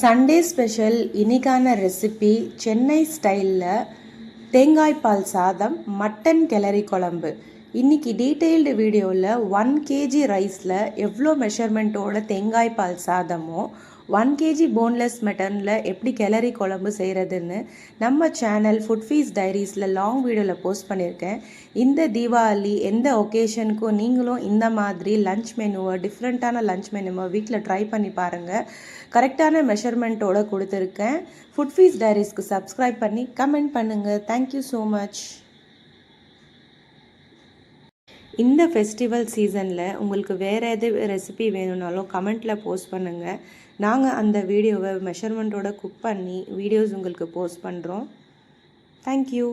Sunday special இனிக்கான recipe Chennai ஸ்டைலில் தேங்காய் பால் சாதம் மட்டன் கிளறி குழம்பு. இன்னைக்கு டீட்டெயில்டு வீடியோவில் ஒன் கேஜி ரைஸில் எவ்வளோ மெஷர்மெண்ட்டோட தேங்காய் பால் சாதமோ ஒன் கேஜி போன்லெஸ் மட்டனில் எப்படி கிளறி குழம்பு செய்கிறதுன்னு நம்ம சேனல் ஃபுட் ஃபீஸ் டைரிஸில் லாங் வீடியோவில் போஸ்ட் பண்ணியிருக்கேன். இந்த தீபாவளி எந்த ஒகேஷனுக்கும் நீங்களும் இந்த மாதிரி லஞ்ச் மெனுவை டிஃப்ரெண்ட்டான லஞ்ச் மெனுவை வீட்டில் ட்ரை பண்ணி பாருங்கள் கரெக்டான மெஷர்மெண்ட்டோட கொடுத்துருக்கேன். ஃபுட் ஃபீஸ் டைரிஸ்க்கு சப்ஸ்கிரைப் பண்ணி கமெண்ட் பண்ணுங்கள் தேங்க்யூ ஸோ மச் இந்த ஃபெஸ்டிவல் சீசனில் உங்களுக்கு வேறு எது ரெசிபி வேணும்னாலும் கமெண்ட்டில் போஸ்ட் பண்ணுங்கள் நாங்கள் அந்த வீடியோவை மெஷர்மெண்ட்டோட குக் பண்ணி வீடியோஸ் உங்களுக்கு போஸ்ட் பண்ணுறோம் தேங்க்யூ